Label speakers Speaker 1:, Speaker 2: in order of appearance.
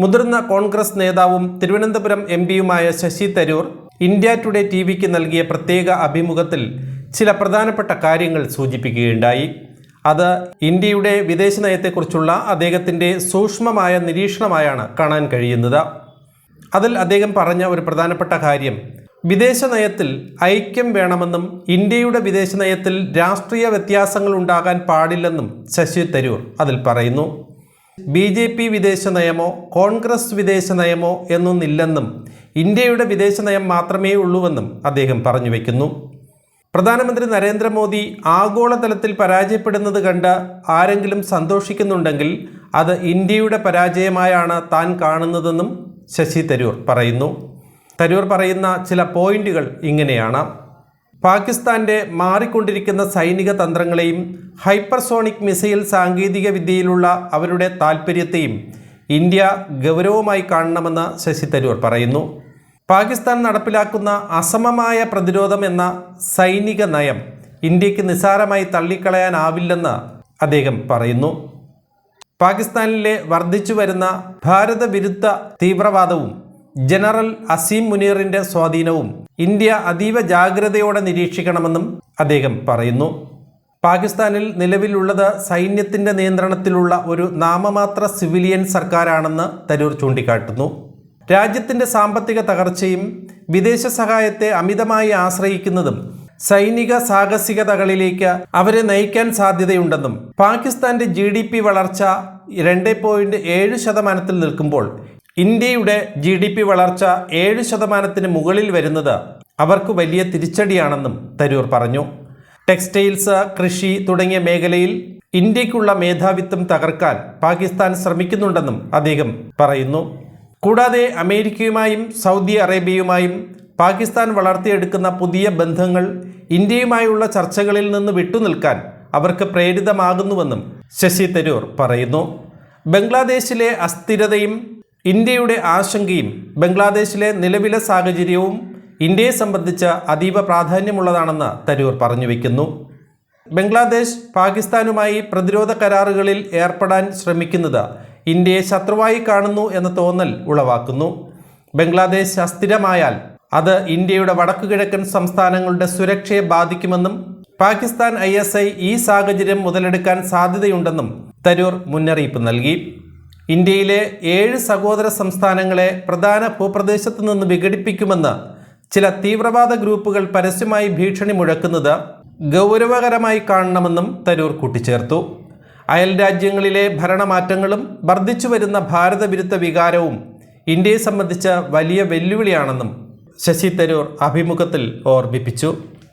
Speaker 1: മുതിർന്ന കോൺഗ്രസ് നേതാവും Thiruvananthapuram M പിയുമായ Shashi Tharoor India Today T വിക്ക് നൽകിയ പ്രത്യേക അഭിമുഖത്തിൽ ചില പ്രധാനപ്പെട്ട കാര്യങ്ങൾ സൂചിപ്പിക്കുകയുണ്ടായി. അത് ഇന്ത്യയുടെ വിദേശ നയത്തെക്കുറിച്ചുള്ള അദ്ദേഹത്തിന്റെ സൂക്ഷ്മമായ നിരീക്ഷണമായാണ് കാണാൻ കഴിയുന്നത്. അതിൽ അദ്ദേഹം പറഞ്ഞ ഒരു പ്രധാനപ്പെട്ട കാര്യം വിദേശ നയത്തിൽ ഐക്യം വേണമെന്നും ഇന്ത്യയുടെ വിദേശ നയത്തിൽ രാഷ്ട്രീയ വ്യത്യാസങ്ങൾ ഉണ്ടാകാൻ പാടില്ലെന്നും ശശി തരൂർ അതിൽ പറയുന്നു. ബി ജെ പി വിദേശ നയമോ കോൺഗ്രസ് വിദേശ നയമോ എന്നൊന്നില്ലെന്നും ഇന്ത്യയുടെ വിദേശ നയം മാത്രമേ ഉള്ളൂവെന്നും അദ്ദേഹം പറഞ്ഞു വയ്ക്കുന്നു പ്രധാനമന്ത്രി നരേന്ദ്രമോദി ആഗോളതലത്തിൽ പരാജയപ്പെടുന്നത് കണ്ട് ആരെങ്കിലും സന്തോഷിക്കുന്നുണ്ടെങ്കിൽ അത് ഇന്ത്യയുടെ പരാജയമായാണ് താൻ കാണുന്നതെന്നും ശശി തരൂർ പറയുന്നു. തരൂർ പറയുന്ന ചില പോയിന്റുകൾ ഇങ്ങനെയാണ്. പാകിസ്ഥാന്റെ മാറിക്കൊണ്ടിരിക്കുന്ന സൈനിക തന്ത്രങ്ങളെയും ഹൈപ്പർസോണിക് മിസൈൽ സാങ്കേതിക വിദ്യയിലുള്ള അവരുടെ താൽപ്പര്യത്തെയും ഇന്ത്യ ഗൗരവമായി കാണണമെന്ന് ശശി തരൂർ പറയുന്നു. പാകിസ്ഥാൻ നടപ്പിലാക്കുന്ന അസമമായ പ്രതിരോധം എന്ന സൈനിക നയം ഇന്ത്യയ്ക്ക് നിസ്സാരമായി തള്ളിക്കളയാനാവില്ലെന്ന് അദ്ദേഹം പറയുന്നു. പാകിസ്ഥാനിലെ വർദ്ധിച്ചു വരുന്ന ഭാരതവിരുദ്ധ തീവ്രവാദവും ജനറൽ അസീം മുനീറിന്റെ സ്വാധീനവും ഇന്ത്യ അതീവ ജാഗ്രതയോടെ നിരീക്ഷിക്കണമെന്നും അദ്ദേഹം പറയുന്നു. പാകിസ്ഥാനിൽ നിലവിലുള്ളത് സൈന്യത്തിന്റെ നിയന്ത്രണത്തിലുള്ള ഒരു നാമമാത്ര സിവിലിയൻ സർക്കാരാണെന്ന് തരൂർ ചൂണ്ടിക്കാട്ടുന്നു. രാജ്യത്തിന്റെ സാമ്പത്തിക തകർച്ചയും വിദേശ സഹായത്തെ അമിതമായി ആശ്രയിക്കുന്നതും സൈനിക സാഹസികതകളിലേക്ക് അവരെ നയിക്കാൻ സാധ്യതയുണ്ടെന്നും പാകിസ്ഥാന്റെ ജി ഡി പി വളർച്ച രണ്ട് പോയിന്റ് ഏഴ് ശതമാനത്തിൽ നിൽക്കുമ്പോൾ ഇന്ത്യയുടെ ജി ഡി പി വളർച്ച ഏഴ് ശതമാനത്തിന് മുകളിൽ വരുന്നത് അവർക്ക് വലിയ തിരിച്ചടിയാണെന്നും തരൂർ പറഞ്ഞു. ടെക്സ്റ്റൈൽസ് കൃഷി തുടങ്ങിയ മേഖലയിൽ ഇന്ത്യക്കുള്ള മേധാവിത്വം തകർക്കാൻ പാകിസ്ഥാൻ ശ്രമിക്കുന്നുണ്ടെന്നും അദ്ദേഹം പറയുന്നു. കൂടാതെ അമേരിക്കയുമായും സൗദി അറേബ്യയുമായും പാകിസ്ഥാൻ വളർത്തിയെടുക്കുന്ന പുതിയ ബന്ധങ്ങൾ ഇന്ത്യയുമായുള്ള ചർച്ചകളിൽ നിന്ന് വിട്ടുനിൽക്കാൻ അവർക്ക് പ്രേരിതമാകുന്നുവെന്നും ശശി തരൂർ പറയുന്നു. ബംഗ്ലാദേശിലെ അസ്ഥിരതയും ഇന്ത്യയുടെ ആശങ്കയും ബംഗ്ലാദേശിലെ നിലവിലെ സാഹചര്യവും ഇന്ത്യയെ സംബന്ധിച്ച് അതീവ പ്രാധാന്യമുള്ളതാണെന്ന് തരൂർ പറഞ്ഞു വയ്ക്കുന്നു ബംഗ്ലാദേശ് പാകിസ്ഥാനുമായി പ്രതിരോധ കരാറുകളിൽ ഏർപ്പെടാൻ ശ്രമിക്കുന്നത് ഇന്ത്യയെ ശത്രുവായി കാണുന്നു എന്ന തോന്നൽ ഉളവാക്കുന്നു. ബംഗ്ലാദേശ് അസ്ഥിരമായാൽ അത് ഇന്ത്യയുടെ വടക്കുകിഴക്കൻ സംസ്ഥാനങ്ങളുടെ സുരക്ഷയെ ബാധിക്കുമെന്നും പാകിസ്ഥാൻ ഐ ഈ സാഹചര്യം മുതലെടുക്കാൻ സാധ്യതയുണ്ടെന്നും തരൂർ മുന്നറിയിപ്പ് നൽകി. ഇന്ത്യയിലെ ഏഴ് സഹോദര സംസ്ഥാനങ്ങളെ പ്രധാന ഭൂപ്രദേശത്തു നിന്ന് വിഘടിപ്പിക്കുമെന്ന് ചില തീവ്രവാദ ഗ്രൂപ്പുകൾ പരസ്യമായി ഭീഷണി മുഴക്കുന്നത് ഗൗരവകരമായി കാണണമെന്നും തരൂർ കൂട്ടിച്ചേർത്തു. അയൽ രാജ്യങ്ങളിലെ ഭരണമാറ്റങ്ങളും വർദ്ധിച്ചു വരുന്ന ഭാരതവിരുദ്ധ വികാരവും ഇന്ത്യയെ സംബന്ധിച്ച വലിയ വെല്ലുവിളിയാണെന്നും ശശി തരൂർ അഭിമുഖത്തിൽ ഓർമ്മിപ്പിച്ചു.